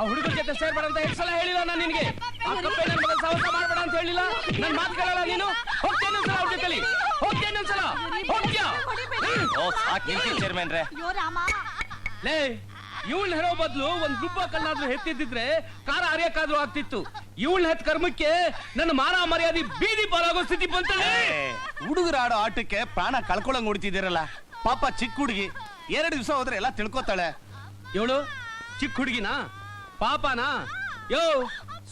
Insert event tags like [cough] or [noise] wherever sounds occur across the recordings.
ಆ ಹುಡುಗರ ಜೊತೆ ಸೇರ್ಬೇಡ ಅಂತ ಎಷ್ಟು ಸಲ ಹೇಳಿಲ್ಲ ನಾನು ನಿನಗೆ? ಆ ಕಪ್ಪೆ ನನ್ನ ಮಗನ ಸಾಹಸ ಮಾಡಬೇಡ ಅಂತ ಹೇಳಿಲ್ಲ? ನನ್ನ ಮಾತು ಕೇಳಲ್ಲ ನೀನು? ಹೋಗ್ತೇನೆ ಒಂದ್ಸಲ ಅವ್ರ ಜೊತೆಲಿ ಹೋಗ್ತೇನೆ ಒಂದ್ಸಲ ಹೋಗ್ತೀಯ? ಓ ಸಾಕ್ ನಿಲ್ಸಿ ಚೇರ್ಮನ್ ರೇ ಅಯ್ಯೋ ರಾಮ. ಲೇ ಇವಳ್ ಹೇಳೋ ಬದಲು ಒಂದ್ ಗುಬ್ಬ ಕಲ್ಲಾದ್ರೂ ಹೆತ್ತಿದ್ರೆ ಕಾರ ಹರಿಯಕ್ಕಾದ್ರೂ ಆಗ್ತಿತ್ತು. ಇವಳ್ ಹೆತ್ ಕರ್ಮಕ್ಕೆ ನನ್ನ ಮಾನ ಮರ್ಯಾದೆ ಬೀದಿ ಪಾಲಾಗೋ ಸ್ಥಿತಿ ಬಂತಲೇ ಹುಡುಗರ ಆಡೋ ಆಟಕ್ಕೆ ಪ್ರಾಣ ಕಳ್ಕೊಳಂಗ್ ಹೊಡಿತಿದ್ದೀರಲ್ಲ ಪಾಪ ಚಿಕ್ಕ ಹುಡುಗಿ ಎರಡು ದಿವಸ ಹೋದ್ರೆ ಎಲ್ಲ ತಿಳ್ಕೊತಾಳೆ. ಇವಳು ಚಿಕ್ಕ ಹುಡುಗಿನ? ಪಾಪನಾ? ಯೋ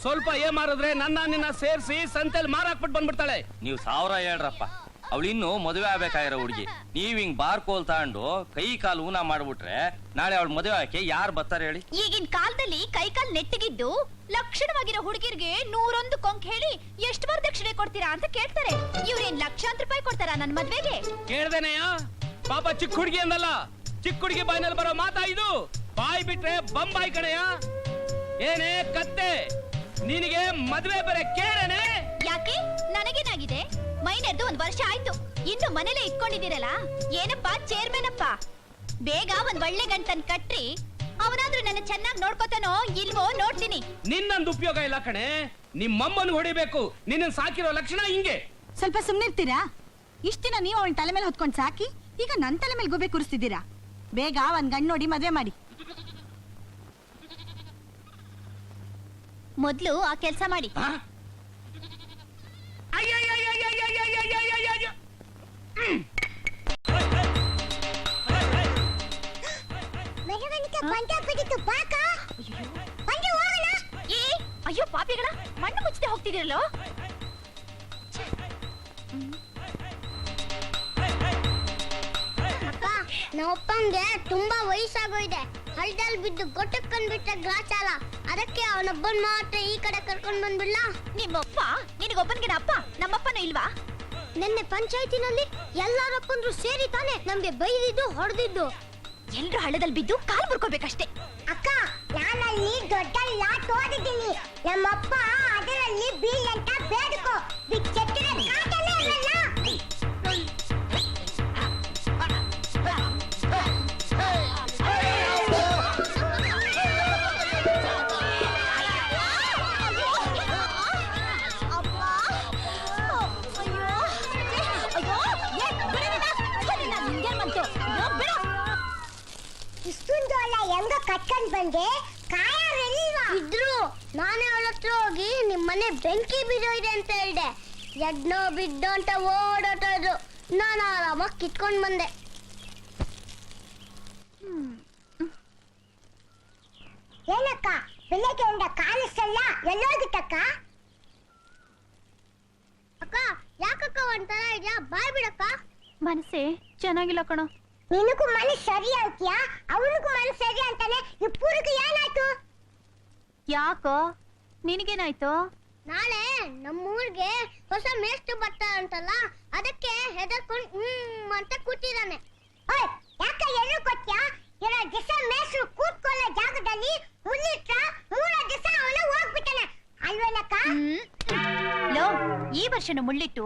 ಸ್ವಲ್ಪ ಏ ಮಾರಿದ್ರೆ ನನ್ನ ನಿನ್ನ ಸೇರಿಸಿ ಸಂತೆಲ್ ಮಾರಾಕ್ಬಿಟ್ಟು ಬಂದ್ಬಿಡ್ತಾಳೆ. ನೀವು ಸಾವಿರ ಹೇಳ್ರಪ್ಪ. ಅವಳು ಇನ್ನು ಮದುವೆ ಆಗ್ಬೇಕಾಗಿರೋ ಹುಡುಗಿ. ನೀವ್ ಹಿಂಗ್ ಬಾರ್ ಕೋಲ್ ತಗೊಂಡು ಕೈ ಕಾಲು ಊನ ಮಾಡ್ಬಿಟ್ರೆ ನಾಳೆ ಅವಳು ಮದುವೆ ಆಕೆ ಯಾರು ಬರ್ತಾರೆ ಹೇಳಿ? ಈಗಿನ ಕಾಲದಲ್ಲಿ ಕೈಕಾಲ್ ನೆಟ್ಟಿಗಿದ್ದು ಲಕ್ಷಣವಾಗಿರೋ ಹುಡುಗಿರ್ಗೆ ನೂರೊಂದು ಕೊಂಕ್ ಹೇಳಿ ಎಷ್ಟು ವರದಕ್ಷಿಣೆ ಕೊಡ್ತೀರಾ ಅಂತ ಕೇಳ್ತಾರೆ. ಇವ್ರೇನ್ ಲಕ್ಷಾಂತರ ರೂಪಾಯಿ ಕೊಡ್ತಾರಾ ನನ್ ಮದ್ವೆಗೆ? ಕೇಳ್ದೇನೆಯ ಪಾಪ ಚಿಕ್ಕ ಹುಡುಗಿ ಅಂದಲ್ಲ. ಚಿಕ್ಕ ಹುಡುಗಿ ಬಾಯಿನಲ್ಲಿ ಬರೋ ಮಾತಾ ಇದು? ಬಾಯಿ ಬಿಟ್ರೆ ಬಂಬಾಯಿ ಕಣಯ್ಯ. ಏನೇ ಕತ್ತೆ ನಿನಗೆ ಮದ್ವೆ ಬರೆ ಕೇಳನೆ? ಯಾಕೆ? ನನಗೇನಾಗಿದೆ? ಮೈನರ್ದು ಒಂದ್ ವರ್ಷ ಆಯ್ತು. ಇನ್ನು ಮನೇಲೆ ಇಟ್ಕೊಂಡಿದ್ದೀರಲ್ಲ? ಏನಪ್ಪಾ? ಚೇರ್ಮನ್ ಅಪ್ಪ ಬೇಗ ಒಂದ್ ಒಳ್ಳೆ ಗಂಟನ್ ಕಟ್ರಿ. ಅವನಾದ್ರೂ ನನ್ನ ಚೆನ್ನಾಗಿ ನೋಡ್ಕೋತಾನೋ ಇಲ್ವೋ ನೋಡ್ತೀನಿ. ನಿನ್ನೊಂದು ಉಪಯೋಗ ಇಲ್ಲ ಕಣೆ. ನಿಮ್ಮಮ್ಮನ್ ಹೊಡಿಬೇಕು. ನಿನ್ನ ಸಾಕಿರೋ ಲಕ್ಷಣ ಹಿಂಗೆ. ಸ್ವಲ್ಪ ಸುಮ್ನಿರ್ತೀರಾ ಇಷ್ಟಿನ ನೀವು ಅವನ ತಲೆ ಮೇಲೆ ಹೊತ್ಕೊಂಡ್ ಸಾಕಿ ಈಗ ನನ್ ತಲೆ ಮೇಲೆ ಗುಬೆ ಕೂರಿಸ್ತಿದ್ದೀರಾ? ಬೇಗ ಒಂದ್ ಗಂಡ್ ನೋಡಿ ಮದ್ವೆ ಮಾಡಿ. ಮೊದ್ಲು ಆ ಕೆಲಸ ಮಾಡಿ ಆ? ಅಯ್ಯಯ್ಯಯ್ಯಯ್ಯಯ್ಯಯ್ಯಯ್ಯಯ್ಯಯ್ಯಯ್ಯಯ್ಯ. ನಮ್ಮಪ್ಪಂಗೆ ತುಂಬಾ ವಯಸ್ಸಾಗೋಯ್ದೆ ಹಳ್ದಲ್ಲಿ ಬಿದ್ದು ಗೊಟ್ಟಕ್ಕಂಡ್ ಬಿಟ್ಟ ಗ್ಲಾಸ್ ಅಲ್ಲ ಅದಕ್ಕೆ ಅವನೊಬ್ಬನ್ ಮಾತ್ರ ಈ ಕಡೆ ಕರ್ಕೊಂಡ್ ಬಂದ್ಬಿಡ್ಲ. ನಿಮ್ಮಪ್ಪ? ನಿನಗೊಬ್ಬನ್ಗಿನ ಅಪ್ಪ? ನಮ್ಮಪ್ಪನ ಇಲ್ವಾ? ನಿನ್ನೆ ಪಂಚಾಯತಿನಲ್ಲಿ ಎಲ್ಲಾರಪ್ಪಂದ್ರು ಸೇರಿ ತಾನೆ ನಮ್ಗೆ ಬೈದಿದ್ದು ಹೊಡೆದಿದ್ದು. ಎಲ್ರು ಹಳ್ಳದಲ್ಲಿ ಬಿದ್ದು ಕಾಲ್ ಮುರ್ಕೋಬೇಕಷ್ಟೇ. ಅಕ್ಕ ನಾನಲ್ಲಿ ದೊಡ್ಡ ಲಾಟ್ ಓದಿದ್ದೀನಿ ನಮ್ಮಪ್ಪ ಅದರಲ್ಲಿ ಬೀಳಂತ ಬೇಡ್ಕೋ. ಬಿಚ್ಚೆಟ್ಟರೆ ಬಂದೆ ಇದ್ರು. ನಾನೇ ಅವಳ ಹತ್ರ ಹೋಗಿ ನಿಮ್ಮನೆ ಬೆಂಕಿ ಇದೆ ಅಂತ ಹೇಳ್ದೆ. ಎಡ್ನೋ ಬಿದ್ದೋ ಅಂತ ಓಡಾಟ ಇದ್ರು. ನಾನು ಆರಾಮಾಗಿ ಕಿತ್ಕೊಂಡು ಬಂದೆ. ಏನಕ್ಕ? ಬೆಳಗ್ಗೆ ಉಂಡ ಕಾಣಿಸಲ್ಲ ಎಲ್ಲೋಗಿತ್ತಕ್ಕ? ಅಕ್ಕ ಯಾಕಕ್ಕ ಒಂಥರ ಇದೆಯಾ? ಬಾಯ್ ಬಿಡಕ್ಕ. ಮನಸ್ಸೇ ಚೆನ್ನಾಗಿಲ್ಲ ಕಣ. ನಿನಗೂ ಮನಸ್ಸು ಸರಿ ಅಂತೀಯಾ ಅವನಿಗೂ ಮನಸ್ಸು ಸರಿ ಅಂತಾನೆ ಇಬ್ಬರಿಗೂ ಏನಾಯ್ತು? ಯಾಕೋ? ನಿನಗೇನಾಯ್ತು? ನಾಳೆ ನಮ್ಮೂರ್ಗೆ ಹೊಸ ಮೇಸ್ಟ್ ಬರ್ತಾ ಅಂತಲ್ಲ ಅದಕ್ಕೆ ಹೆದರ್ಕೊಂಡು ಹ್ಮ್ ಅಂತ ಕೂತಿದ್ದಾನೆ. ಓಯ್ ಯಾಕ ಎಲ್ಲೂ ಕೊಟ್ಯಾ? ಇರೋ ದಿವಸ ಮೇಷ್ಟ್ರು ಕೂತ್ಕೊಳ್ಳೋ ಜಾಗದಲ್ಲಿ ಮುನ್ನಿಟ್ರ ಮೂರ ದಿವಸ ಅವನು ಹೋಗ್ಬಿಟ್ಟಾನೆ. ಅಲ್ವೇನಕ್ಕ? ಲೋ ಈ ವರ್ಷನ ಮುಳ್ಳಿಟ್ಟು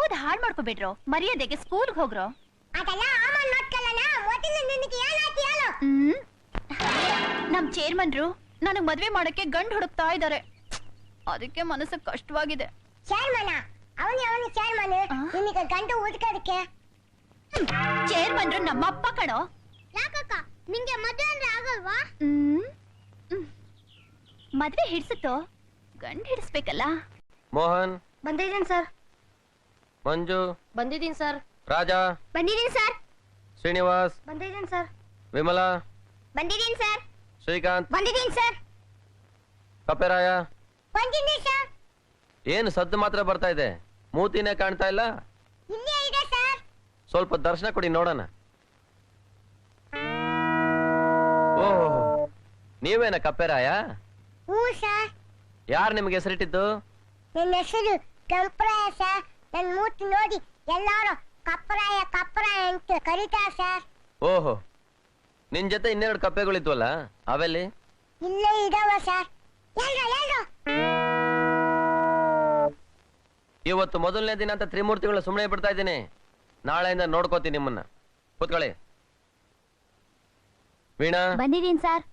ಓದ್ ಹಾಳ್ ಮಾಡ್ಕೋಬೇಡ್ರೋ? ಮರ್ಯಾದೆಗೆ ಸ್ಕೂಲ್ಗೆ ಹೋಗ್ರೋ? ಅದೆಲ್ಲ ಆಮನ್ ನೋಡ್ಕೊಳ್ಳೋಣ ಮೊದಲು ನಿನಗೆ ಏನಾಯ್ತು ಹೇಳು ಹ್ಮ್. ನಮ್ ಚೇರ್ಮನ್ರು ನನಗ್ ಮದ್ವೆ ಮಾಡಕ್ಕೆ ಗಂಡ್ ಹುಡುಕ್ತಾ ಇದಾರೆ. ಅದಕ್ಕೆ ಮನಸ್ಸು ಕಷ್ಟವಾಗಿದೆ. ಚೇರ್ಮನ? ಅವನು ಅವನು ಚೇರ್ಮನ್? ನಿನಗೆ ಗಂಡು ಹುಡುಕೋದಕ್ಕೆ? ಚೇರ್ಮನ್ರು ನಮ್ಮ ಅಪ್ಪ ಕಣೋ. ಯಾಕಕ್ಕ? ನಿಂಗೆ ಮದ್ವೆ ಅಂದ್ರೆ ಆಗಲ್ವಾ. ಮದ್ವೆ ಹಿಡ್ಸುತ್ತೋ? ಗಂಡ್ ಹಿಡಿಸ್ಬೇಕಲ್ಲ. ಮೋಹನ್. ಬಂದಿದ್ದೀನಿ ಸರ್. ಮಂಜು. ಬಂದಿದ್ದೀನಿ ಸರ್. ರಾಜಾ. ಬಂದಿದ್ದೀನಿ ಸರ್. ಶ್ರೀನಿವಾಸ್. ಬಂದಿದ್ದೀನಿ ಸರ್. ವಿಮಲಾ. ಬಂದಿದ್ದೀನಿ ಸರ್. ಶ್ರೀಕಾಂತ್. ಬಂದಿದ್ದೀನಿ ಸರ್. ಕಪ್ಪೆರಾಯ. ಬಂದಿದ್ದೀನಿ ಸರ್. ಏನು ಸದ್ದು ಮಾತ್ರ ಬರ್ತಾ ಇದೆ? ಮೂತಿನೇ ಕಾಣ್ತಾ ಇಲ್ಲ? ಇಲ್ಲೇ ಇದೆ ಸರ್. ಸ್ವಲ್ಪ ದರ್ಶನ ಕೊಡಿ ನೋಡೋಣ. ಓಹೋ ನೀವೇನ ಕಪ್ಪೆರಾಯ? ಹ್ಞೂ ಸರ್. ಯಾರು ನಿಮ್ಗೆ ಹೆಸರಿಟ್ಟಿದ್ದು? ನನ್ನ ಹೆಸರು ಕೆಂಪರಾಯ ಸರ್. ನನ್ನ ಮೂತಿ ನೋಡಿ ಎಲ್ಲರೂ ಕಪ್ಪರಾಯ ಕಪ್ಪರಾಯ ಅಂತ ಕರಿತಾ ಸರ್ ಓಹೋ ನಿನ್ ಜೊತೆ ಇನ್ನೆರಡು ಕಪ್ಪೆಗಳಿದ್ವಲ್ಲ ಅವೆಲ್ಲಿ? ಇಲ್ಲೇ ಇದಾವ ಸರ್ ಎಲ್ರು ಎಲ್ರು? ಇವತ್ತು ಮೊದಲನೇ ದಿನ ಅಂತ ತ್ರಿಮೂರ್ತಿಗಳು ಸುಮ್ಮನೆ ಬಿಡ್ತಾ ಇದ್ದೀನಿ. ನಾಳೆಯಿಂದ ನೋಡ್ಕೋತೀನಿ ನಿಮ್ಮನ್ನ. ಕೂತ್ಕೊಳ್ಳಿ. ವೀಣಾ? ಬಂದಿದ್ದೀನಿ ಸರ್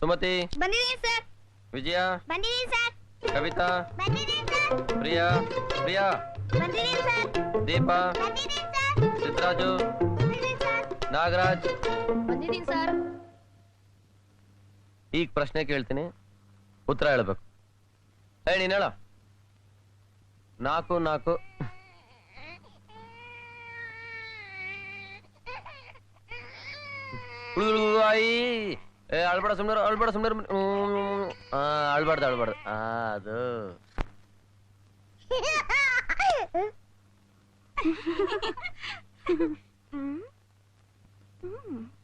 ಸುಮತಿ? ಬಂದಿದ್ದೀನಿ ಸರ್ ವಿಜಯ? ಬಂದಿದ್ದೀನಿ ಸರ್ ಕವಿತಾ? ಬಂದಿದ್ದೀನಿ ಸರ್ ಪ್ರಿಯಾ? ಪ್ರಿಯಾ? ಬಂದಿದ್ದೀನಿ ಸರ್ ದೀಪ ಬಂದಿದ್ದೀನಿ ಸರ್ ಸಿದ್ದರಾಜು ಬಂದಿದ್ದೀನಿ ಸರ್ ನಾಗರಾಜ್ ಬಂದಿದ್ದೀನಿ ಸರ್ ಈಗ ಪ್ರಶ್ನೆ ಕೇಳ್ತೀನಿ ಉತ್ತರ ಹೇಳ್ಬೇಕು ಹೇಳಿ ನೀನ್ ಹೇಳ ನಾಲ್ಕು ನಾಲ್ಕು ಉಳುವಾಯಿ ಏ ಅಳ್ಬೇಡ ಸುಮ್ನರು ಅಳ್ಬೇಡ ಸುಮ್ನರು ಆ ಅಳ್ಬಾರ್ದು ಅಳ್ಬಾರ್ದು ಆ ಅದು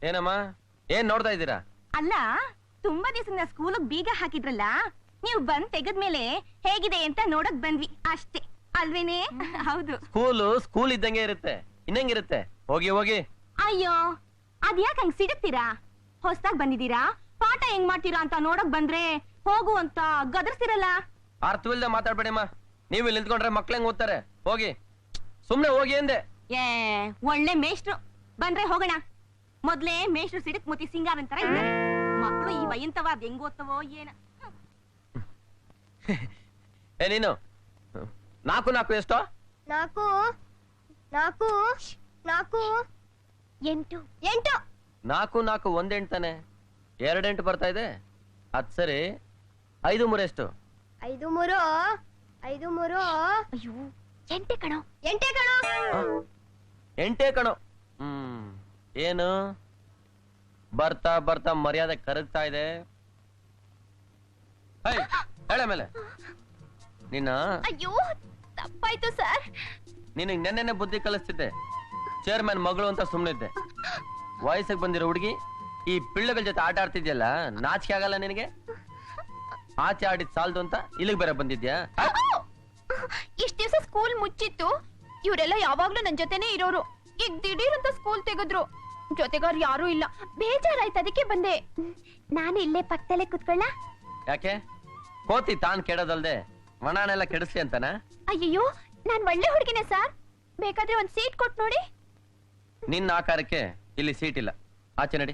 ಏನಮ್ಮ? ಏನ್ ನೋಡ್ತಾ ಇದ್ದೀರಾ? ಅಲ್ಲ ತುಂಬಾ ದಿವಸದಿಂದ ಸ್ಕೂಲಿಗೆ ಬೀಗ ಹಾಕಿದ್ರಲ್ಲ ನೀವು ಬಂದ್ ತೆಗದ್ಮೇಲೆ ಹೇಗಿದೆ ಅಂತ ನೋಡಕ್ ಬಂದ್ವಿ ಅಷ್ಟೇ. ಅಲ್ವೇನೆ? ಹೌದು. ಸ್ಕೂಲು ಸ್ಕೂಲ್ ಇದ್ದಂಗೆ ಇರುತ್ತೆ ಇನ್ನಂಗಿರುತ್ತೆ. ಹೋಗಿ ಹೋಗಿ. ಅಯ್ಯೋ ಅದ್ಯಾಕ್ ಹಂಗ್ ಸಿಡುತ್ತೀರಾ? ಹೊಸ್ದಾಗ್ ಬಂದಿದ್ದೀರಾ? ಪಾಠ ಹೆಂಗ್ ಮಾಡ್ತೀರಾ ಅಂತ ನೋಡಕ್ ಬಂದ್ರೆ ಹೋಗು ಅಂತ ಗದರ್ಸ್ತಿರಲ್ಲ? ಅರ್ಥವಿಲ್ದ ಮಾತಾಡ್ಬೇಡಿಮ್ಮ. ನೀವು ಇಲ್ಲಿ ನಿಂತ್ಕೊಂಡ್ರೆ ಮಕ್ಳು ಹೆಂಗ್ ಓದ್ತಾರೆ? ಹೋಗಿ. ಸುಮ್ನೆ ಹೋಗಿ ಎಂದೆ ಏ ಒಳ್ಳೆ ಮೇಷ್ಟ್ರು. ಬಂದ್ರೆ ಹೋಗೋಣ. ಮೊದ್ಲೇ ಮೇಷ್ಟ್ರು ಸಿಡಕ್ ಮುತಿ ಸಿಂಗಾರ್ ಅಂತಾರ ಇದ್ದಾರೆ. ಮಕ್ಳು ಈ ವಯಂತವ ಅದ್ ಹೆಂಗ್ ಓದ್ತವೋ ಏನ. [laughs] ಏ ನೀನು? ನಾಲ್ಕು ನಾಲ್ಕು ಎಷ್ಟೋ? ನಾಕು. ನಾಕು. ನಾಕು. ಎಂಟು. ಎಂಟು. ನಾಕು ನಾಲ್ಕು ಒಂದೆಂಟು ಎರಡೆಂಟು ಬರ್ತಾ ಇದೆ. ಅದ್ ಸರಿ. ಐದು ಎಷ್ಟು ಐದು ಮೂರು. ಐದು ಮೂರು. ಅಯ್ಯೋ ಎಂಟೆ ಕಣೋ. ಎಂಟೆ ಕಣೋ. ಎಂಟೇ ಕಣೋ. ಹ್ಮ್ ಏನು? ಬರ್ತಾ ಬರ್ತಾ ಮರ್ಯಾದೆ ಕರಗ್ತಾ ಇದೆ. ಹೈ, ಹೇಳ ಮೇಲೆ. ನಿನ್ನ? ಅಯ್ಯೋ ತಪ್ಪಾಯ್ತು ಸರ್. ನಿನಗ್ ನೆನ್ನೆನೆ ಬುದ್ಧಿ ಕಲಿಸ್ತಿದ್ದೆ. ಚೇರ್ಮನ್ ಮಗಳು ಅಂತ ಸುಮ್ಮನಿದ್ದೆ ವಯಸ್ಸಿಗೆ ಬಂದಿರೋ ಹುಡುಗಿ ಈ ಪಿಳ್ಳೆಗಳ ಜೊತೆ ಆಟ ಆಡ್ತಿದ್ಯಲ್ಲ ನಾಚಿಕೆ ಆಗಲ್ಲ ನಿನಗೆ? ಆಚೆ ಆಡಿದ್ ಸಾಲ್ದು ಅಂತ ಇಲ್ಲಿಗೆ ಬೇರೆ ಬಂದಿದ್ಯಾ? ಇಷ್ಟ ದಿವಸ ಸ್ಕೂಲ್ ಮುಚ್ಚಿತ್ತು. ಇವರೆಲ್ಲ ಯಾವಾಗ್ಲೂ ನನ್ ಜೊತೆನೆ ಇರೋರು. ಈಗ ದಿಢೀರ್ ಅಂತ ಸ್ಕೂಲ್ ತೆಗೆದ್ರು. ಜೊತೆಗಾರ್ ಯಾರು ಇಲ್ಲ. ಬೇಜಾರಾಯ್ತು ಅದಕ್ಕೆ ಬಂದೆ. ನಾನು ಇಲ್ಲೇ ಪಕ್ಕದಲ್ಲೇ ಕುತ್ಕೊಳ್ಳ? ಯಾಕೆ? ಕೋತಿ ತಾನ್ ಕೆಡೋದಲ್ದೆ ಮಣನೆಲ್ಲ ಕೆಡಿಸ್ಲಿ ಅಂತಾನ? ಅಯ್ಯಯ್ಯೋ ನಾನ್ ಒಳ್ಳೆ ಹುಡುಗಿನೇ ಸರ್. ಬೇಕಾದ್ರೆ ಒಂದ್ ಸೀಟ್ ಕೊಟ್ ನೋಡಿ. ನಿನ್ನ ಆಕಾರಕ್ಕೆ ಇಲ್ಲಿ ಸೀಟ್ ಇಲ್ಲ. ಆಚೆ ನಡಿ.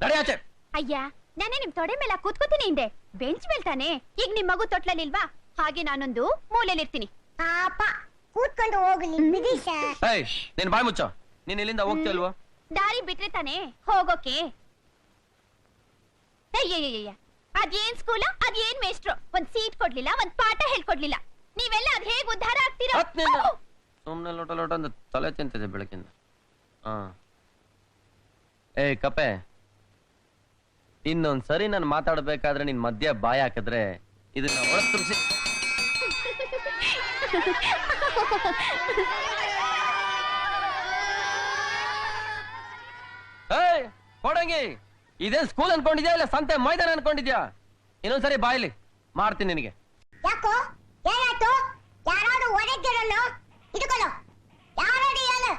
ನಡಿ ಆಚೆ. ಅಯ್ಯ ನಾನೇ ನಿಮ್ ತೊಡೆ ಮೇಲೆ ಕೂತ್ಕೋತೀನಿ ಹಿಂದೆ. ಬೆಂಚ್ ಮೇಲ್ತಾನೆ ಈಗ ನಿಮ್ ಮಗು ತೊಟ್ಲಲ್ಲಿಲ್ವಾ? ಹಾಗೆ ನಾನೊಂದು ಮೂಲೆಯಲ್ಲಿರ್ತೀನಿ. ಪಾಪ ಕೂತ್ಕೊಂಡು ಹೋಗ್ಲಿ ಬಿಡಿ ಸರ್ ಏಯ್ ನೀನ್ ಬಾಯ್ ಮುಚ್ಚ. ನೀನ್ ಇಲ್ಲಿಂದ ಹೋಗ್ತಿಲ್ವೋ ದಾರಿ ಬಿಟ್ರೆ ತಾನೆ ಹೋಗೋಕೆ? ಅಯ್ಯಯ್ಯಯ್ಯ ಅದೇನ್ ಸ್ಕೂಲ ಅದೇನ್ ಮೇಸ್ಟ್ರು ಒಂದ್ ಸೀಟ್ ಕೊಡ್ಲಿಲ್ಲ ಒಂದ್ ಪಾಠ ಹೇಳ್ಕೊಡ್ಲಿಲ್ಲ. ನೀವೆಲ್ಲ ಅದ್ ಹೇಗ್ ಉದ್ಧಾರ ಆಗ್ತೀರಾ. ಸುಮ್ನೆ ಲೋಟ ಲೋಟ ಅಂತ ತಲೆ ತಿಂತಿದೆ ಬೆಳಕಿಂದ. ಹಾ. ಏ ಕಪೆ. ಇನ್ನೊಂದ್ಸರಿ ನಾನು ಮಾತಾಡ್ಬೇಕಾದ್ರೆ ನಿನ್ ಮಧ್ಯ ಬಾಯ್ ಹಾಕಿದ್ರೆ ಇದನ್ನ ಒಳಗ್ ತುಂಬಿಸಿ. ಏಯ್ ಕೊಡಂಗಿ. ಇದೇನ್ ಸ್ಕೂಲ್ ಅನ್ಕೊಂಡಿದ್ಯಾ ಇಲ್ಲ ಸಂತೆ ಮೈದಾನ ಅನ್ಕೊಂಡಿದ್ಯಾ? ಇನ್ನೊಂದ್ಸರಿ ಬಾಯ್ಲಿ ಮಾಡ್ತೀನಿ ನಿನಗೆ. ಯಾಕೋ? ಏನಾಯ್ತು? ಯಾರಾದ್ರೂ ಹೊಡೆದಿರಲ್ಲ ಇಟ್ಕೊಳ್ಳೋ. ಯಾರಾದ್ರೂ ಹೇಳು?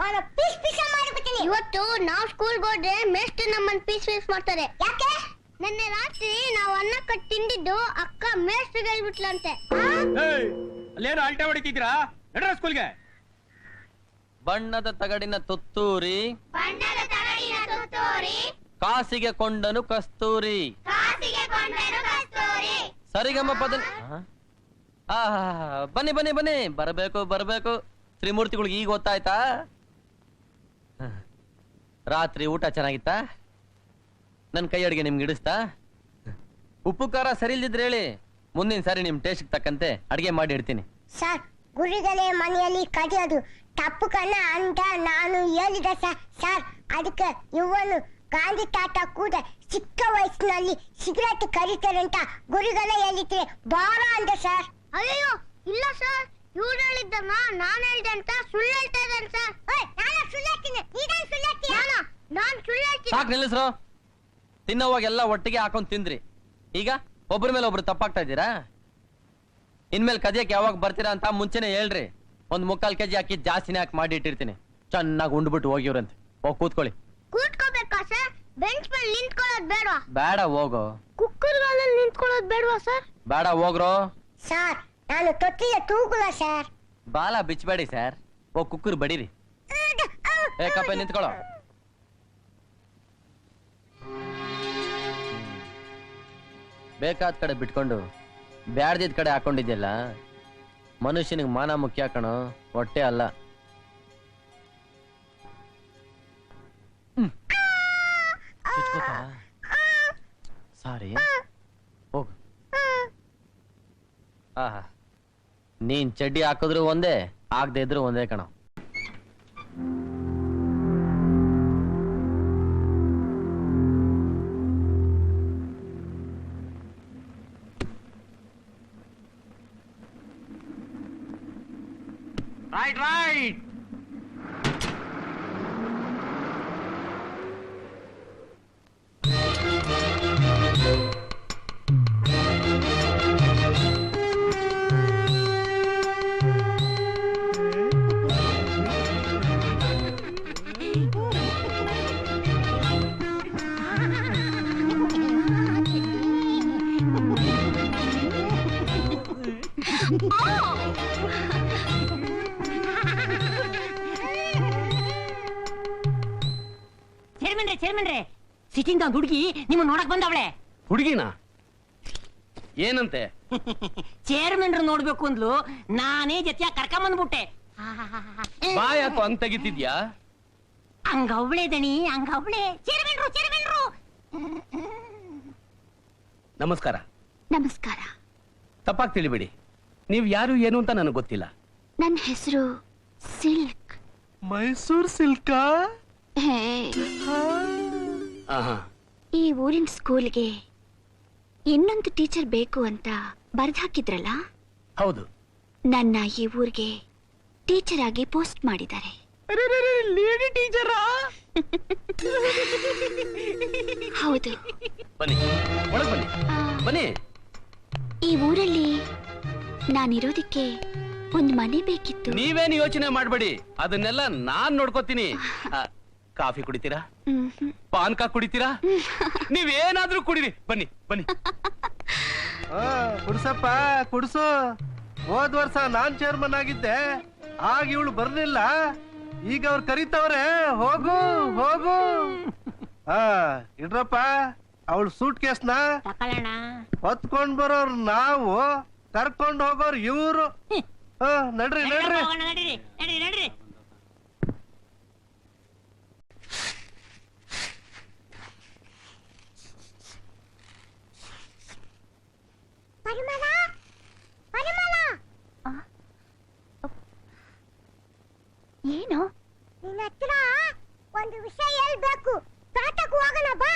ಅವನ ಪೀಸ್ ಪೀಸ್ ಮಾಡಿಬಿಡ್ತೀನಿ. ಇವತ್ತು ನಾವು ಸ್ಕೂಲ್ ಹೋದ್ರೆ ಮೇಸ್ಟ್ ನಮ್ಮನ್ನ ಪೀಸ್ ಪೀಸ್ ಮಾಡ್ತಾರೆ. ಯಾಕೆ? ನಿನ್ನೆ ರಾತ್ರಿ ನಾವು ಅನ್ನ ಕಟ್ ತಿಂದಿದ್ದು ಅಕ್ಕ ಮೇಸ್ಟ್ ಹೇಳ್ಬಿಟ್ಲಂತೆ. ಅಲ್ಲೇನು ಅಲ್ಟೆ ಹೊಡಿತಿದ್ರಾ ನಡ್ರ ಸ್ಕೂಲ್ಗೆ? ಬಣ್ಣದ ತಗಡಿನ ತುತ್ತೂರಿ ಬಣ್ಣದ ತಗಡಿನ ತುತ್ತೂರಿ ಕಾಸಿಗೆ ಕೊಂಡನು ಕಸ್ತೂರಿ. ಕಾಸಿಗೆ ಕೊಂಡನು ಕಸ್ತೂರಿ. ಸರಿಗಮ್ಮ ಪದ ಆ? ಬನ್ನಿ ಬನ್ನಿ ಬನ್ನಿ. ಬರಬೇಕು ಬರಬೇಕು. ತ್ರಿಮೂರ್ತಿಗಳಿಗೆ ಈಗ ಗೊತ್ತಾಯ್ತಾ? ಹ. ರಾತ್ರಿ ಊಟ ಚೆನ್ನಾಗಿತ್ತಾ? ನನ್ನ ಕೈ ಅಡಿಗೆ ನಿಮ್ಗೆ ಇಡಿಸ್ತಾ ಉಪ್ಪು ಖಾರ ಸರಿ ಇಲ್ದಿದ್ರೆ ಹೇಳಿ. ಮುಂದಿನ ಸಾರಿ ನಿಮ್ ಟೇಸ್ಟ್ ತಕ್ಕಂತೆ ಅಡಿಗೆ ಮಾಡಿ ಇಡ್ತೀನಿ. ಸರ್ ಗುರುಗಳೇ ಮನೆಯಲ್ಲಿ ಕಡಿಯೋದು ತಪ್ಪು ಕಣ ಅಂತ ನಾನು ಹೇಳಿದೆ ಸರ್ ಸರ್. ಅದಕ್ಕೆ ಇವನು ಗಾಂಧಿ ತಾತ ಕೂಡ ಚಿಕ್ಕ ವಯಸ್ಸಿನಲ್ಲಿ ಸಿಗರೇಟ್ ಕರೀತಾರೆ ಅಂತ ಗುರುಗಳೇ ಹೇಳಿದ್ರೆ ಬಾರ ಅಂದೆ ಸರ್. ಅಯ್ಯೋ ಇಲ್ಲ ಸರ್. ಇವ್ರು ಹೇಳಿದ್ದಮ್ಮ ನಾನು ಹೇಳಿದೆ ಅಂತ ಸುಳ್ಳು ಹೇಳ್ತಾ ಇದ್ದಾನೆ ಸರ್. ನಾನು ಸುಳ್ಳು ಹೇಳ್ತೀನಿ. ನೀನು ಸುಳ್ಳು ಹೇಳ್ತೀನಿ ನಾನು ಸುಳ್ಳು ಹೇಳ್ತೀನಿ. ಸಾಕ್ ನಿಲ್ಲಿಸ್ರು. ತಿನ್ನೋವಾಗೆಲ್ಲ ಒಟ್ಟಿಗೆ ಹಾಕೊಂಡು ತಿಂದ್ರಿ. ಈಗ? ಒಬ್ರ ಮೇಲೆ ಒಬ್ರು ತಪ್ಪಾಗ್ತಾ ಇದ್ದೀರಾ? ಇನ್ಮೇಲೆ ಕದಿಯಕ್ಕೆ ಯಾವಾಗ ಬರ್ತೀರಾ ಅಂತ ಮುಂಚೆನೆ ಹೇಳ್ರಿ. ಒಂದ್ ಮುಕ್ಕಾಲ್ ಕೆಜಿ ಹಾಕಿ ಜಾಸ್ತಿನೇ ಹಾಕಿ ಮಾಡಿ ಇಟ್ಟಿರ್ತೀನಿ. ಚೆನ್ನಾಗಿ ಉಂಡ್ಬಿಟ್ಟು ಹೋಗಿವ್ರಂತೆ. ಹೋಗಿ ಕೂತ್ಕೊಳ್ಳಿ. ಕೂತ್ಕೋಬೇಕಾ ಸರ್? ಬೆಂಚ್ ಮೇಲೆ ನಿಂತ್ಕೊಳ್ಳೋದು ಬೇಡವಾ? ಬೇಡ ಹೋಗೋ. ಕುಕ್ಕರ್ಗಳಲ್ಲಿ ನಿಂತ್ಕೊಳ್ಳೋದು ಬೇಡವಾ ಸರ್? ಬೇಡ ಹೋಗ್ರೋ. ಸರ್ ನಾನು ತೊಟ್ಟಿಯ ತೂಗುಲ ಸರ್. ಬಾಲ ಬಿಚ್ಚಬೇಡಿ ಸರ್. ಓ ಕುಕ್ಕರ್ ಬಡೀರಿ. ಏ ಕಪ್ಪೆ ನಿಂತ್ಕೊಳ್ಳೋ. ಬೇಕಾದ ಕಡೆ ಬಿಟ್ಕೊಂಡು ಬ್ಯಾಡ್ದಿದ್ ಕಡೆ ಹಾಕೊಂಡಿದ್ಯಲ್ಲ? ಮನುಷ್ಯನಿಗೆ ಮಾನ ಮುಖ್ಯ ಕಣೋ ಹೊಟ್ಟೆ ಅಲ್ಲ. ಸಾರಿ. ಹೋಗು. ಆಹಾ. ನೀನ್ ಚಡ್ಡಿ ಹಾಕಿದ್ರು ಒಂದೇ ಆಗದೆ ಇದ್ರು ಒಂದೇ ಕಣ. Right, right. ರೈಟ್ ರೇ ಚೇರ್ಮನ್ರೆ ಚೇರ್ಮನ್ರೆ. ಸಿಟಿಂದ ಒಂದು ಹುಡುಗಿ ನಿಮ್ಮ ನೋಡಕ್ ಬಂದವಳೆ. ಹುಡುಗಿನ? ಏನಂತೆ? [laughs] ಚೇರ್ಮನ್ ನೋಡ್ಬೇಕು ಅಂದ್ಲು ನಾನೇ ಜೊತೆಯ ಕರ್ಕೊಂಬಂದ್ಬಿಟ್ಟೆ. ಬಂದ್ಬಿಟ್ಟೆ ಬಾ ಯಾಕೋ ಹಂಗ್ ತೆಗಿತಿದ್ಯಾ? ಹಂಗವ್ಳೆ ದಣಿ ಹಂಗವ್ಳೆ ಚೇರ್ಮನ್ರು ಚೇರ್ಮನ್ರು. ನಮಸ್ಕಾರ. ನಮಸ್ಕಾರ. ತಪ್ಪಾಗಿ ತಿಳಿಬಿಡಿ. ನೀವ್ ಯಾರು ಏನು ಅಂತ ನನಗೆ ಗೊತ್ತಿಲ್ಲ. ನನ್ನ ಹೆಸರು ಸಿಲ್ಕ್. ಮೈಸೂರ್ ಸಿಲ್ಕಾ? ಹೇ [laughs] ಆಹಾ. ಈ ಊರಿನ ಸ್ಕೂಲ್ಗೆ ಇನ್ನೊಂದು ಟೀಚರ್ ಬೇಕು ಅಂತ ಬರ್ದಾಕಿದ್ರಲ್ಲ ಹೌದು. ನನ್ನ ಈ ಊರಿಗೆ ಟೀಚರ್ ಆಗಿ ಪೋಸ್ಟ್ ಮಾಡಿದ್ದಾರೆ. ಲೇಡಿ ಟೀಚರಾ? [laughs] ಹೌದು. ಬನ್ನಿ ಒಳಗ್ ಬನ್ನಿ. ಆ, ಬನ್ನಿ. ಈ ಊರಲ್ಲಿ ನಾನಿರೋದಕ್ಕೆ ಒಂದು ಮನೆ ಬೇಕಿತ್ತು. ನೀವೇನು ಯೋಚನೆ ಮಾಡಬೇಡಿ. ಅದನ್ನೆಲ್ಲ ನಾನ್ ನೋಡ್ಕೋತೀನಿ. [laughs] ಆ, ಕಾಫಿ ಕುಡಿತೀರಾ. ಪಾನ್ಕ ಕುಡಿತೀರಾ? ನೀವೇನಾದ್ರೂ ಕುಡಿರಿ. ಬನ್ನಿ ಬನ್ನಿ. ಕುಡ್ಸಪ್ಪ ಕುಡ್ಸು. ಹೋದ್ ವರ್ಷ ನಾನ್ ಚೇರ್ಮನ್ ಆಗಿದ್ದೆ. ಆಗ ಇವಳು ಬರ್ಲಿಲ್ಲ. ಈಗ ಅವ್ರು ಕರೀತವ್ರೆ ಹೋಗು ಹೋಗು. ಹಾ ಇಡ್ರಪ್ಪ ಅವಳು ಸೂಟ್ ಕೇಸ್ನ ಹೊತ್ಕೊಂಡ್ ಬರೋರ್ ನಾವು ಕರ್ಕೊಂಡ್ ಹೋಗೋರ್ ಇವ್ರು. ನಡ್ರಿ ನಡ್ರಿ ನಡ್ರಿ ಹೋಗೋಣ, ನಡೀರಿ ನಡೀರಿ ನಡೀರಿ ಪರಿಮಳ ಪರಿಮಳ ಏನು? ನಿನ್ನ ಹತ್ರ ಒಂದು ವಿಷಯ ಹೇಳ್ಬೇಕು. ತೋಟಕ್ಕೆ ಹೋಗೋಣ ಬಾ.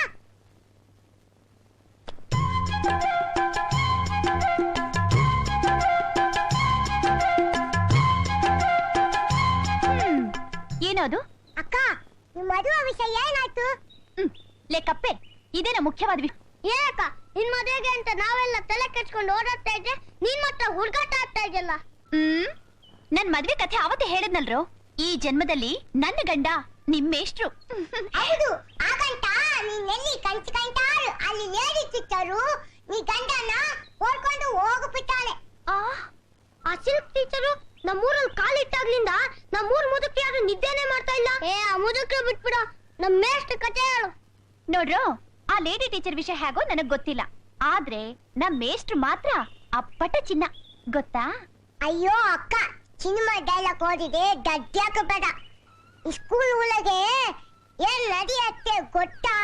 ಏನದು? ಅಕ್ಕ ನಿಮ್ಮ ಮದುವೆ ವಿಷಯ ಏನಾಯ್ತು? ಹ್ಮ್. ಲೇ ಕಪ್ಪೆ ಇದೇನ ಮುಖ್ಯವಾದ ವಿಷಯ ಏನಕ್ಕ? ನಿನ್ ಮದುವೆಗೆ ಅಂತ ನಾವೆಲ್ಲ ತಲೆ ಕೆಚ್ಕೊಂಡು ಓಡಾಡ್ತಾ ಇದ್ದೆ ನೀನ್ ಮಾತ್ರ ಹುಡುಗಾಟ ಆಗ್ತಾ ಇದೆಯಲ್ಲ? ಹ್ಮ್? ನನ್ ಮದ್ವೆ ಕಥೆ ಅವತ್ತೇ ಹೇಳಿದ್ನಲ್ರು? ಈ ಜನ್ಮದಲ್ಲಿ ನನ್ನ ಗಂಡ ನಿಮ್ಮೇಷ್ಟ್ರು ಹೌದು. ಆಗಂತ? ನೀನ್ ಎಲ್ಲಿ ಕಂಟಾಳು? ಅಲ್ಲಿ ಲೇಡಿ ಟೀಚರು ನೀ ಗಂಡನ ಓಡ್ಕೊಂಡು ಹೋಗ್ಬಿಟ್ಟಾಳೆ. ಆ ಆ ಸಿಲ್ಕ್ ಟೀಚರು ನಮ್ಮೂರಲ್ಲಿ ಕಾಲಿಟ್ಟಾಗ್ಲಿಂದ ನಮ್ಮೂರ್ ಮುದುಕಿಯಾರು ನಿದ್ದೆನೆ ಮಾಡ್ತಾ ಇಲ್ಲ? ಏ ಆ ಮುದುಕ್ರು ಬಿಟ್ಬಿಡು. ನಮ್ಮ ಮೇಷ್ಟ್ರ ಕಥೆ ಹೇಳು. ನೋಡ್ರು ಆ ಲೇಡಿ ಟೀಚರ್ ವಿಷಯ ಹೇಗೋ ನನಗ್ ಗೊತ್ತಿಲ್ಲ. ಆದ್ರೆ ನಮ್ ಮೇಷ್ಟ್ರು ಮಾತ್ರ ಅಪ್ಪಟ ಚಿನ್ನ. ಗೊತ್ತಾ? ಅಯ್ಯೋ ಅಕ್ಕ ಸಿನಿಮಾ ಡೈಲಾಗ್ ಓದಿದೆ ಗದ್ಯಾಕ ಬೇಡ. ಸ್ಕೂಲ್ ಒಳಗೆ ಏನ್ ನಡೆಯತ್ತೆ ಗೊತ್ತಾ?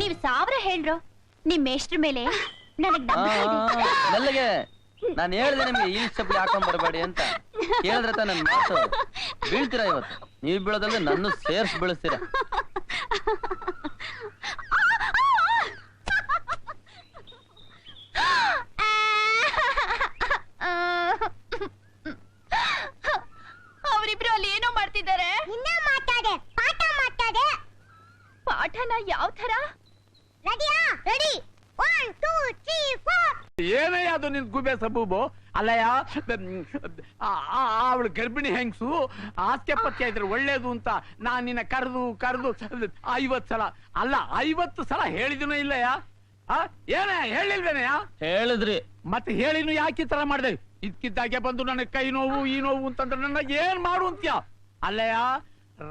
ನೀವ್ ಸಾವಿರ ಹೇಳ್ರು. ನಿಮ್ ಮೇಷ್ಟ್ರ ಮೇಲೆ ನನಗ್ ಆ, ನಂಬಿಕೆ ಇದೆ. ಮೆಲ್ಲಗೆ. ನಾನು ಹೇಳ್ದೆ ನಿಮ್ಗೆ ಈ ಚಪ್ಪಲಿ ಹಾಕೊಂಡ್ ಬರಬೇಡಿ ಅಂತ. ಕೇಳಿದ್ರೆ ತಾನೇ ನನ್ ಮಾತು. ಬೀಳ್ತೀರಾ ಇವತ್ತು? ನೀವು ಬೀಳೋದಲ್ಲದೆ ನನ್ನ ಸೇರ್ಸ್ ಬೀಳಿಸ್ತೀರಾ ಅವರಿಬ್ರು ಅಲ್ಲಿ ಏನೋ ಮಾಡ್ತಿದ್ದಾರೆ ಇನ್ನ ಮಾತಾಡೆ ಪಾಠ ಮಾತಾಡೆ ಪಾಠನ ಯಾವ ತರ ರೆಡಿಯಾ ready. One two three four ಏನಯ್ಯ ಅದು ನಿನ್ ಗುಬೆ ಸಬೂಬು ಅಲ್ಲಯ್ಯ ಅವಳು ಗರ್ಭಿಣಿ ಹೆಂಗ್ಸು ಆಸ್ತಿ ಪತ್ತೆ ಇದ್ರೆ ಒಳ್ಳೇದು ಅಂತ ನಾನ್ ನಿನ್ನ ಕರೆದು ಕರೆದು ಐವತ್ ಸಲ ಅಲ್ಲ ಐವತ್ತು ಸಲ ಹೇಳಿದನು ಇಲ್ಲಯ್ಯ? ಆ ಏನ ಹೇಳಿಲ್ವೇನಯ್ಯ? ಹೇಳಿದ್ರಿ. ಮತ್ತೆ ಹೇಳಿನು ಯಾಕೆ ಈ ತರ ಮಾಡಿದೆ? ಇದ್ಕಿದ್ದಾಗೆ ಬಂದು ನನಗೆ ಕೈ ನೋವು ಈ ನೋವು ಅಂತಂದ್ರೆ ನನ್ನ ಏನ್ ಮಾಡು ಅಂತ್ಯ? ಅಲ್ಲಯ್ಯ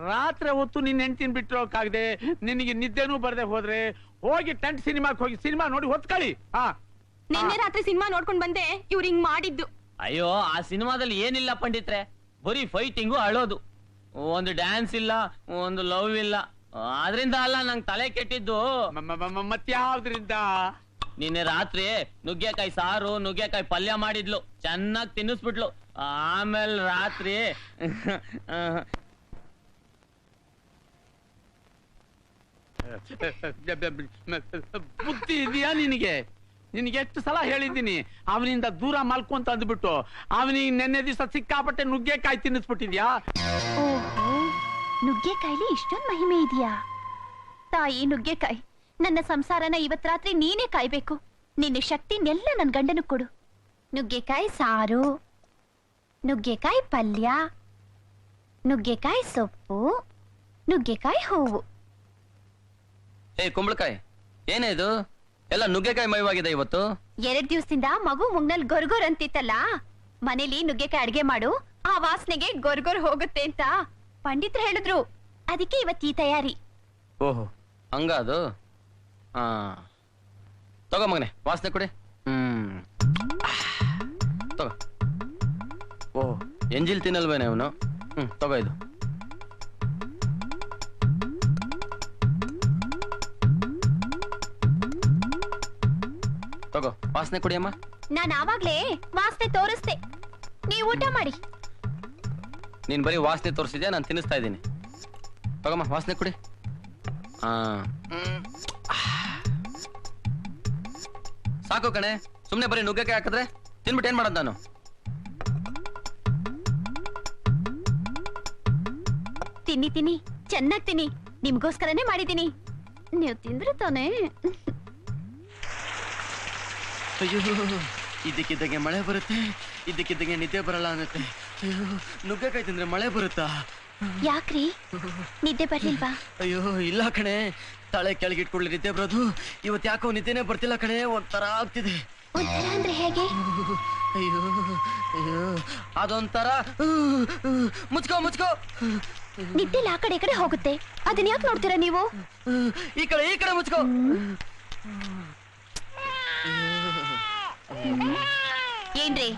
ರಾತ್ರಿ ಹೊತ್ತು ನಿನ್ನ ಹೆಂಡ್ತಿನ ಬಿಟ್ಟಿರೋಕ್ಕಾಗದೆ ನಿನಗೆ ನಿದ್ದೆನೂ ಬರದೆ ಹೋದ್ರೆ ಹೋಗಿ ಟೆಂಟ್ ಸಿನಿಮಾಕ್ ಹೋಗಿ ಸಿನಿಮಾ ನೋಡಿ ಹೊತ್ಕೊಳ್ಳಿ ಹಾ. ನಿನ್ನೆ ರಾತ್ರಿ ಸಿನಿಮಾ ನೋಡ್ಕೊಂಡ್ ಬಂದೆ ಇವ್ರು ಹಿಂಗ್ ಮಾಡಿದ್ದು. ಅಯ್ಯೋ ಆ ಸಿನಿಮಾದಲ್ಲಿ ಏನಿಲ್ಲ ಪಂಡಿತ್ರೆ ಬರೀ ಫೈಟಿಂಗು ಅಳೋದು. ಒಂದು ಡ್ಯಾನ್ಸ್ ಇಲ್ಲ ಒಂದು ಲವ್ ಇಲ್ಲ. ಆದ್ರಿಂದ ಅಲ್ಲ ನಂಗ್ ತಲೆ ಕೆಟ್ಟಿದ್ದು. ಮತ್ಯಾವ್ದ್ರಿಂದ ನಿನ್ನೆ ರಾತ್ರಿ ನುಗ್ಗೆಕಾಯಿ ಸಾರು ನುಗ್ಗೆಕಾಯಿ ಪಲ್ಯ ಮಾಡಿದ್ಲು. ಚೆನ್ನಾಗಿ ತಿನ್ನಿಸ್ಬಿಟ್ಲು. ಆಮೇಲೆ ರಾತ್ರಿ ಬುದ್ಧಿ ಇದೆಯಾ ನಿನಗೆ? ನಿನಗೆ ಎಷ್ಟು ಸಲ ಹೇಳಿದ್ದೀನಿ, ಅವನಿಂದ ದೂರ ಮಲ್ಕೊಂತ ಅಂದ್ಬಿಟ್ಟು, ಅವನಿಗೆ ನೆನ್ನೆ ದಿವಸ ಸಿಕ್ಕಾಪಟ್ಟೆ ನುಗ್ಗೆಕಾಯಿ ತಿನ್ನಿಸ್ಬಿಟ್ಟಿದ್ಯಾ? ಓಹೋ, ನುಗ್ಗೆಕಾಯಿಲಿ ಇಷ್ಟೊಂದು ಮಹಿಮೆ ಇದೆಯಾ? ತಾಯಿ ನುಗ್ಗೆಕಾಯಿ, ನನ್ನ ಸಂಸಾರನ ಇವತ್ ರಾತ್ರಿ ನೀನೇ ಕಾಯ್ಬೇಕು. ನಿನ್ನ ಶಕ್ತಿನೆಲ್ಲ ನನ್ ಗಂಡನು ಕೊಡು. ನುಗ್ಗೆಕಾಯಿ ಸಾರು, ನುಗ್ಗೆಕಾಯಿ ಪಲ್ಯ, ನುಗ್ಗೆಕಾಯಿ ಸೊಪ್ಪು, ನುಗ್ಗೆಕಾಯಿ ಹೂವು. ಏ ಕುಂಬಳಕಾಯಿ ಏನೇ ಇದು? ಎಲ್ಲ ನುಗ್ಗೆಕಾಯಿ ಮೈವಾಗಿದೆ ಇವತ್ತು? ಎರಡ್ ದಿವಸದಿಂದ ಮಗು ಮುಗ್ನಲ್ ಗೊರ್ಗೊರ್ ಅಂತಿತ್ತಲ್ಲ? ಮನೇಲಿ ನುಗ್ಗೆಕಾಯಿ ಅಡ್ಗೆ ಮಾಡು ಆ ವಾಸನೆಗೆ ಗೊರ್ಗೊರ್ ಹೋಗುತ್ತೆ ಅಂತ ಪಂಡಿತ್ರು ಹೇಳಿದ್ರು. ಅದಕ್ಕೆ ಇವತ್ತು ಈ ತಯಾರಿ. ಓಹೋ ಹಂಗ ಅದು ಹಾ. ತಗೋ ಮಗನೆ ವಾಸನೆ ಕೊಡಿ. ಹ್ಮ್. ತಗೋ. ಓಹ್ ಎಂಜಿಲ್ ತಿನ್ನಲ್ವೇನೆ ಅವನು? ಹ್ಮ್ ತಗೋ ಇದು. ತಗೋ ವಾಸನೆ ಕುಡಿಯಮ್ಮ. ನಾನು ಆವಾಗ್ಲೇ ವಾಸನೆ ತೋರಿಸ್ದೆ. ನೀವು ಊಟ ಮಾಡಿ. ನೀನ್ ಬರೀ ವಾಸನೆ ತೋರಿಸಿದ್ಯಾ ನಾನು ತಿನ್ನಿಸ್ತಾ ಇದ್ದೀನಿ. ತಗೋಮ್ಮ ವಾಸನೆ ಕುಡಿ. ಆ ಸಾಕು ಕಣೆ ಸುಮ್ನೆ ಬರೀ ನುಗ್ಗಕ್ಕೆ ಹಾಕಿದ್ರೆ ತಿನ್ಬಿಟ್ಟು ಏನ್ ಮಾಡೋದು ನಾನು? ತಿನ್ನಿ ತಿನ್ನಿ ಚೆನ್ನಾಗ್ ತಿನ್ನಿ. ನಿಮ್ಗೋಸ್ಕರನೇ ಮಾಡಿದ್ದೀನಿ. ನೀವು ತಿಂದ್ರೆ ತಾನೇ. ಅಯ್ಯೋ ಇದಕ್ಕಿದ್ದಂಗೆ ಮಳೆ ಬರುತ್ತೆ ಇದಕ್ಕಿದ್ದಂಗೆ ನಿದ್ದೆ ಬರಲ್ಲ ಅನ್ನತ್ತೆ. ಅಯ್ಯೋ ನುಗ್ಗಕಾಯ್ ತಿಂದ್ರೆ ಮಳೆ ಬರುತ್ತಾ? ಯಾಕ್ರಿ? ನಿದ್ದೆ ಬರ್ಲಿಲ್ವಾ? ಅಯ್ಯೋ ಇಲ್ಲ ಕಣೆ. ತಳೆ ಕೆಳಗಿಟ್ಕೊಳ್ಳಿ ನಿದ್ದೆ ಬರೋದು. ಇವತ್ತು ಯಾಕೋ ನಿದ್ದೆನೆ ಬರ್ತಿಲ್ಲ ಕಣೆ ಒಂಥರ ಆಗ್ತಿದೆ. ಒಂಥರ ಅಂದ್ರೆ ಹೇಗೆ? ಅಯ್ಯೋ ಅಯ್ಯೋ ಅದೊಂಥರ. ಮುಚ್ಕೋ ಮುಚ್ಕೋ. ನಿದ್ದೆಲ್ಲ ಆ ಕಡೆ ಈ ಕಡೆ ಹೋಗುತ್ತೆ. ಅದನ್ನ ಯಾಕೆ ನೋಡ್ತೀರಾ ನೀವು? ಈ ಕಡೆ ಈ ಕಡೆ ಮುಚ್ಕೋ. ಏನ್ರಿ?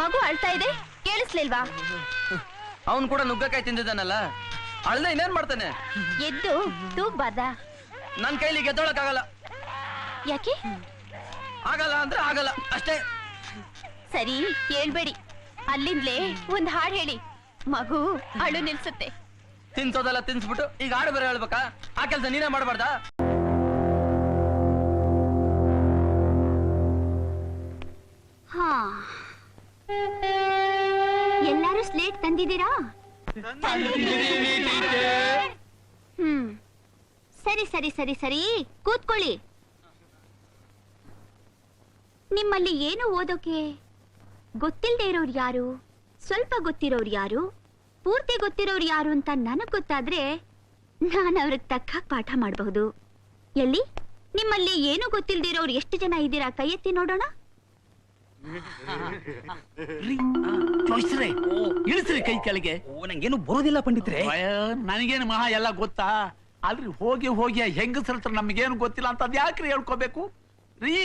ಮಗು ಅಳ್ತಾ ಇದೆ? ಕೇಳಿಸ್ಲಿಲ್ವಾ? ಅವನು ಕೂಡ ನುಗ್ಗಕಾಯಿ ತಿಂದಿದ್ದಾನಲ್ಲ? ಅಳ್ದ ಇನ್ನೇನ್ ಮಾಡ್ತಾನೆ? ಎದ್ದು ತೂಗ್ಬಾರ್ದಾ? ನನ್ ಕೈಲಿ ಗೆದ್ದೊಳಕ್ಕಾಗಲ್ಲ. ಯಾಕೆ? ಆಗಲ್ಲ ಅಂದ್ರೆ ಆಗಲ್ಲ ಅಷ್ಟೇ. ಸರಿ ಹೇಳ್ಬೇಡಿ. ಅಲ್ಲಿಂದ್ಲೇ ಒಂದ್ ಹಾಡ್ ಹೇಳಿ. ಮಗು ಅಳು ನಿಲ್ಸುತ್ತೆ. ತಿನ್ಸೋದಲ್ಲ ತಿನ್ಸ್ಬಿಟ್ಟು ಈಗ ಹಾಡು ಬೇರೆ ಹೇಳ್ಬೇಕಾ? ಆ ಕೆಲಸ ನೀನೇ ಮಾಡಬಾರ್ದಾ? ಎಲ್ಲಾರು ಸ್ಲೇಟ್ ತಂದಿದ್ದೀರಾ? ಹ್ಮ್. ಸರಿ ಸರಿ ಸರಿ ಸರಿ. ಕೂತ್ಕೊಳ್ಳಿ. ನಿಮ್ಮಲ್ಲಿ ಏನು ಓದೋಕೆ? ಗೊತ್ತಿಲ್ಲದೆ ಇರೋರು ಯಾರು? ಸ್ವಲ್ಪ ಗೊತ್ತಿರೋರು ಯಾರು? ಪೂರ್ತಿ ಗೊತ್ತಿರೋರು ಯಾರು ಅಂತ ನನಗ್ ಗೊತ್ತಾದ್ರೆ ನಾನು ಅವ್ರಿಗೆ ತಕ್ಕ ಪಾಠ ಮಾಡಬಹುದು. ಎಲ್ಲಿ? ನಿಮ್ಮಲ್ಲಿ ಏನು ಗೊತ್ತಿಲ್ದಿರೋರು ಎಷ್ಟು ಜನ ಇದ್ದೀರಾ? ಕೈ ಎತ್ತಿ ನೋಡೋಣ. ಇಳಿಸ್ರಿ ಕೈ ಕೆಳಗೆ ನಂಗೇನು ಬರೋದಿಲ್ಲ ಪಂಡಿತ್ರೆ. ನನಗೇನು ಮಹಾ ಎಲ್ಲ ಗೊತ್ತಾ? ಅಲ್ರಿ ಹೋಗಿ ಹೋಗಿ ಹೆಂಗಸರತ್ರ ಹತ್ರ ನಮ್ಗೇನು ಗೊತ್ತಿಲ್ಲ ಅಂತ ಅದ್ ಯಾಕ್ರಿ ಹೇಳ್ಕೋಬೇಕು? ರೀ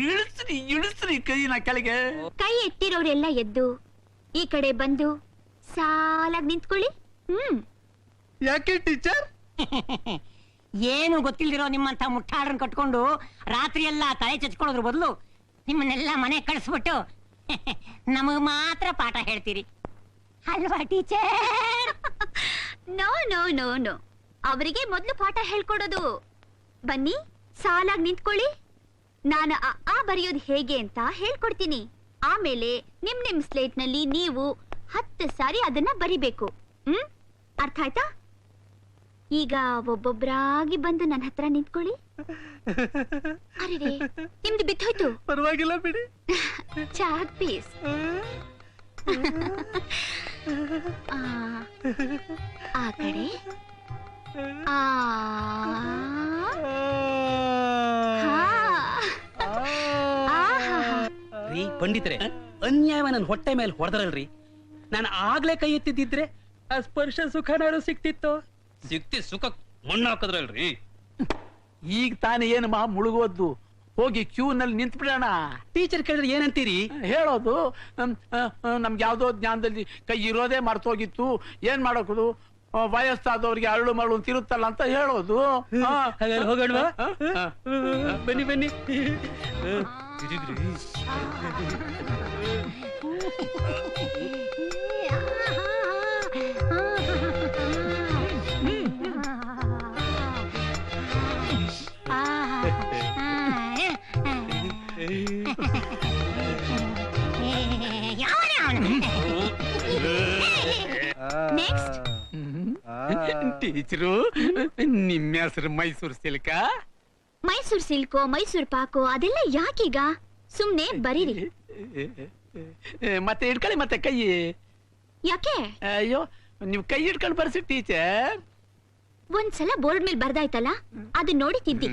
ಇಳಿಸ್ರಿ ಇಳಿಸ್ರಿ ಕೈನ ಕೆಳಗೆ. ಕೈ ಎತ್ತಿರೋರೆಲ್ಲ ಎದ್ದು ಈ ಕಡೆ ಬಂದು ಸಾಲಾಗಿ ನಿಂತ್ಕೊಳ್ಳಿ. ಹ್ಮ್. ಯಾಕೆ ಟೀಚರ್? [laughs] ಏನು ಗೊತ್ತಿಲ್ದಿರೋ ನಿಮ್ಮಂತ ಮುಟ್ಟಾಡ್ರನ್ ಕಟ್ಕೊಂಡು ರಾತ್ರಿ ಎಲ್ಲ ತಲೆ ಚಚ್ಕೊಳ್ಳೋದ್ರ ಬದಲು ನಿಮ್ಮನ್ನೆಲ್ಲ ಮನೆ ಕಳಿಸ್ಬಿಟ್ಟು [laughs] ನಮಗ್ ಮಾತ್ರ ಪಾಠ ಹೇಳ್ತೀರಿ. ಅಲ್ವಾ teacher? [laughs] No no no no. ಅವರಿಗೆ ಮೊದಲು ಪಾಠ ಹೇಳ್ಕೊಡೋದು. ಬನ್ನಿ, ಸಾಲಾಗಿ ನಿಂತ್ಕೊಳ್ಳಿ. ನಾನು ಆ ಬರೆಯೋದು ಹೇಗೆ ಅಂತ ಹೇಳ್ಕೊಡ್ತೀನಿ. ಆಮೇಲೆ ನಿಮ್ ನಿಮ್ ಸ್ಲೇಟ್ನಲ್ಲಿ ನೀವು ಹತ್ತು ಸಾರಿ ಅದನ್ನ ಬರಿಬೇಕು. ಹ್ಮ್? ಅರ್ಥ ಆಯ್ತಾ? ಈಗ ಒಬ್ಬೊಬ್ಬರಾಗಿ ಬಂದು ನನ್ನ ಹತ್ರ ನಿಂತ್ಕೊಳ್ಳಿ. ಅರೆ ನಿಮ್ದು ಬಿದ್ದೋಯ್ತು. ಪರವಾಗಿಲ್ಲ ಬಿಡಿ. Chalk piece. ಆ? ಆ ಕಡೆ. ಆ. ರೀ ಪಂಡಿತರೆ ಅನ್ಯಾಯ ನನ್ನ ಹೊಟ್ಟೆ ಮೇಲೆ ಹೊಡೆದ್ರಲ್ರಿ. ನಾನು ಆಗ್ಲೇ ಕೈ ಎತ್ತಿದ್ದಿದ್ರೆ ಆ ಸ್ಪರ್ಶ ಸುಖನಾರು ಸಿಕ್ತಿತ್ತು? ಸಿಕ್ತಿ ಸುಖ ಮಣ್ಣು ಹಾಕದ್ರಲ್ರಿ ಈಗ ತಾನೇ ಏನು ಮಹಾ ಮುಳುಗೋದ್ದು ಹೋಗಿ ಕ್ಯೂ ನಲ್ಲಿ ನಿಂತ್ ಬಿಡೋಣ ಟೀಚರ್ ಕೇಳಿದ್ರೆ ಏನಂತೀರಿ ಹೇಳೋದು ನಮ್ ಆ, ಆ, ನಮ್ಗೆ ಯಾವ್ದೋ ಜ್ಞಾನದಲ್ಲಿ ಕೈ ಇರೋದೇ ಮರ್ತೋಗಿತ್ತು ಏನ್ ಮಾಡೋದು ಆ, ವಯಸ್ಸಾದವ್ರಿಗೆ ಅರಳು ಮರಳು ತಿರುತ್ತಲ್ಲ ಇರುತ್ತಲ್ಲ ಅಂತ ಹೇಳೋದು ಆ. ಹಾಗಾದ್ರೆ ಹೋಗೋಣವಾ? ಆ, ಆ. ಬನ್ನಿ ಬನ್ನಿ. ಟೀಚರು ನಿಮ್ಮ ಹೆಸರು ಮೈಸೂರು ಸಿಲ್ಕ? ಮೈಸೂರ್ ಸಿಲ್ಕೋ ಮೈಸೂರ್ ಪಾಕೋ ಅದೆಲ್ಲ ಯಾಕೀಗ? ಸುಮ್ನೆ ಬರೀರಿ. ಮತ್ತೆ ಇಟ್ಕೊಳ್ಳಿ ಮತ್ತೆ ಕೈ. ಯಾಕೆ? ಅಯ್ಯೋ ನೀವು ಕೈ ಇಟ್ಕೊಂಡು ಬರ್ಸಿ ಟೀಚರ್. ಒಂದ್ಸಲ ಬೋರ್ಡ್ ಮೇಲೆ ಬರ್ದಾಯ್ತಲ್ಲ? ಅದನ್ನ ನೋಡಿ ತಿದ್ದಿ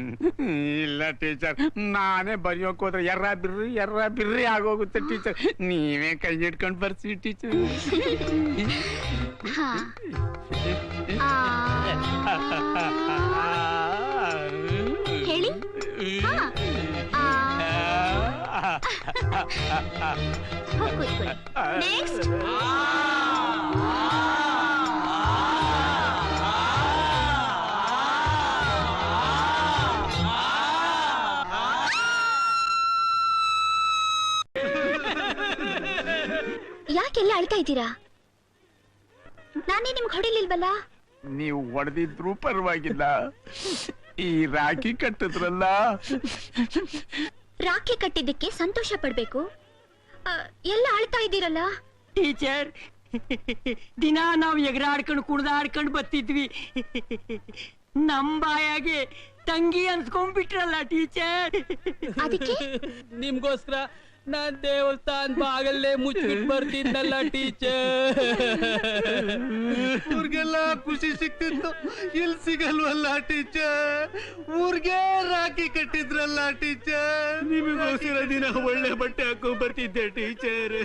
ಇಲ್ಲ ಟೀಚರ್. ನಾನೇ ಬರೆಯೋಕ್ ಹೋದ್ರೆ ಎರ್ರ ಬಿರ್ರಿ ಎರ್ರ ಬಿರ್ರಿ ಆಗೋಗುತ್ತೆ ಟೀಚರ್. ನೀವೇ ಕೈ ಇಟ್ಕೊಂಡು ಬರ್ಸಿ ಟೀಚರ್. ಹಾ. ಆ, ಹೇಳಿ. ಹಾ. ಆ, ಹಾ, ಕೂತ್ಕೊಳ್ಳಿ. Next. ಯಾಕೆಲ್ಲ ಅಳ್ತಾ ಇದ್ದೀರಾ? ನಾನೇ ನಿಮ್ಗೆ ಹೊಡಿಲಿಲ್ವಲ್ಲ? ನೀವು ಹೊಡೆದಿದ್ರು ಪರವಾಗಿಲ್ಲ. ಈ ರಾಖಿ ಕಟ್ಟಿದ್ರಲ್ಲ? ರಾಖಿ ಕಟ್ಟಿದ್ದಕ್ಕೆ ಸಂತೋಷ ಪಡ್ಬೇಕು? ಆ, ಎಲ್ಲ ಅಳ್ತಾ ಇದ್ದೀರಲ್ಲ? ಟೀಚರ್ ದಿನ ನಾವು ಎಗರಾಡ್ಕೊಂಡು ಕುಣಿದಾಡ್ಕೊಂಡು ಬತ್ತಿದ್ವಿ ನಮ್ ಬಾಯಾಗೆ ತಂಗಿ ಅನ್ಸ್ಕೊಂಡ್ಬಿಟ್ರಲ್ಲ ಟೀಚರ್. ಅದಕ್ಕೆ? ನಿಮ್ಗೋಸ್ಕರ ನಾನ್ ದೇವಸ್ಥಾನ ಬಾಗಲ್ಲೇ ಮುಚ್ಚಿಬಿಟ್ಟು ಬರ್ತಿದ್ನಲ್ಲ ಟೀಚರ್. ಊರ್ಗೆಲ್ಲ ಖುಷಿ ಸಿಕ್ತಿತ್ತು. ಇಲ್ಲಿ ಸಿಗಲ್ವಲ್ಲ ಟೀಚರ್. ಊರ್ಗೆ ರಾಖಿ ಕಟ್ಟಿದ್ರಲ್ಲ ಟೀಚರ್. ನಿಮಗೋಸ್ಕರ ದಿನ ಒಳ್ಳೆ ಬಟ್ಟೆ ಹಾಕೊಂಡ್ ಬರ್ತಿದ್ದೆ ಟೀಚರ್.